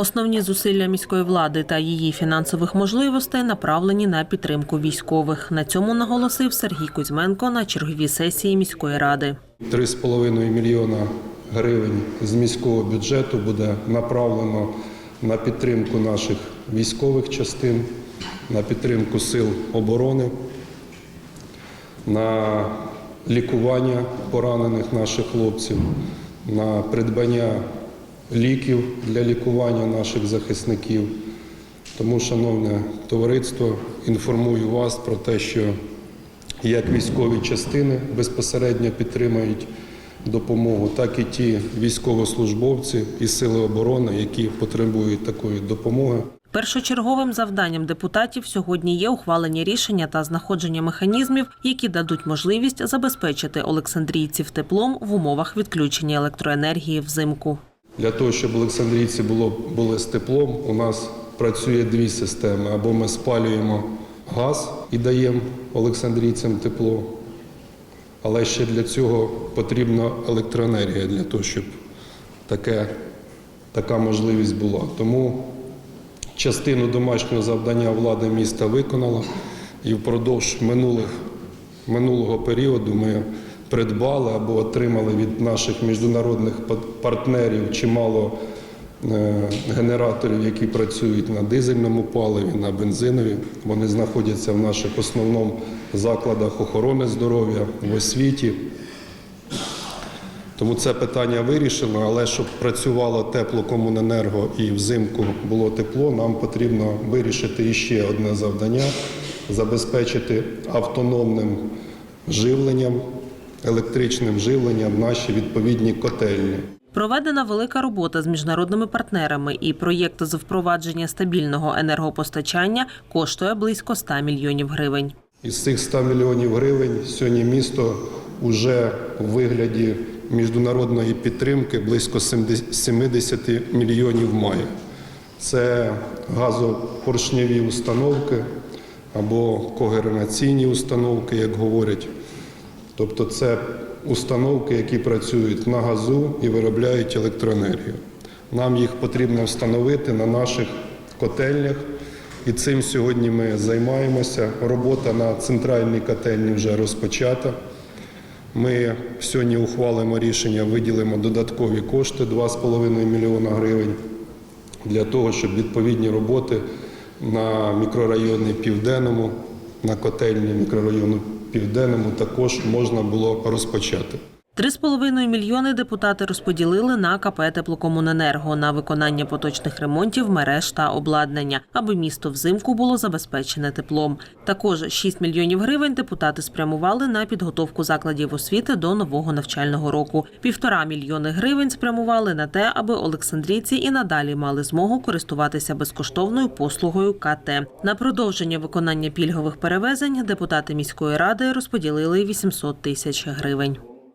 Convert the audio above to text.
Основні зусилля міської влади та її фінансових можливостей направлені на підтримку військових. На цьому наголосив Сергій Кузьменко на черговій сесії міської ради. 3,5 мільйона гривень з міського бюджету буде направлено на підтримку наших військових частин, на підтримку сил оборони, на лікування поранених наших хлопців, на придбання ліків для лікування наших захисників. Тому, шановне товариство, інформую вас про те, що як військові частини безпосередньо підтримують допомогу, так і ті військовослужбовці і сили оборони, які потребують такої допомоги. Першочерговим завданням депутатів сьогодні є ухвалення рішення та знаходження механізмів, які дадуть можливість забезпечити олександрійців теплом в умовах відключення електроенергії взимку. Для того, щоб Олександрійці було, були з теплом, у нас працює дві системи. Або ми спалюємо газ і даємо Олександрійцям тепло, але ще для цього потрібна електроенергія для того, щоб таке, така можливість була. Тому частину домашнього завдання влада міста виконала і впродовж минулих, минулого періоду ми придбали або отримали від наших міжнародних па- партнерів чимало е, генераторів, які працюють на дизельному паливі, на бензинові. Вони знаходяться в наших основному закладах охорони здоров'я в освіті. Тому це питання вирішено, але щоб працювало теплокомуненерго і взимку було тепло, нам потрібно вирішити іще одне завдання забезпечити автономним живленням, електричним живленням наші відповідні котельні. Проведена велика робота з міжнародними партнерами, і проєкт з впровадження стабільного енергопостачання коштує близько 100 мільйонів гривень. Із цих 100 мільйонів гривень сьогодні місто вже у вигляді міжнародної підтримки близько 70 мільйонів має. Це газопоршневі установки або когенераційні установки, як говорять. Тобто це установки, які працюють на газу і виробляють електроенергію. Нам їх потрібно встановити на наших котельнях, і цим сьогодні ми займаємося. Робота на центральній котельні вже розпочата. Ми сьогодні ухвалимо рішення, виділимо додаткові кошти 2,5 мільйона гривень для того, щоб відповідні роботи на мікрорайоні Південному, на котельні мікрорайону Південному також можна було розпочати. 3,5 мільйони депутати розподілили на КП «Теплокомуненерго» на виконання поточних ремонтів мереж та обладнання, аби місто взимку було забезпечене теплом. Також 6 мільйонів гривень депутати спрямували на підготовку закладів освіти до нового навчального року. Півтора мільйони гривень спрямували на те, аби олександрійці і надалі мали змогу користуватися безкоштовною послугою КТ. На продовження виконання пільгових перевезень депутати міської ради розподілили 800 тисяч гривень.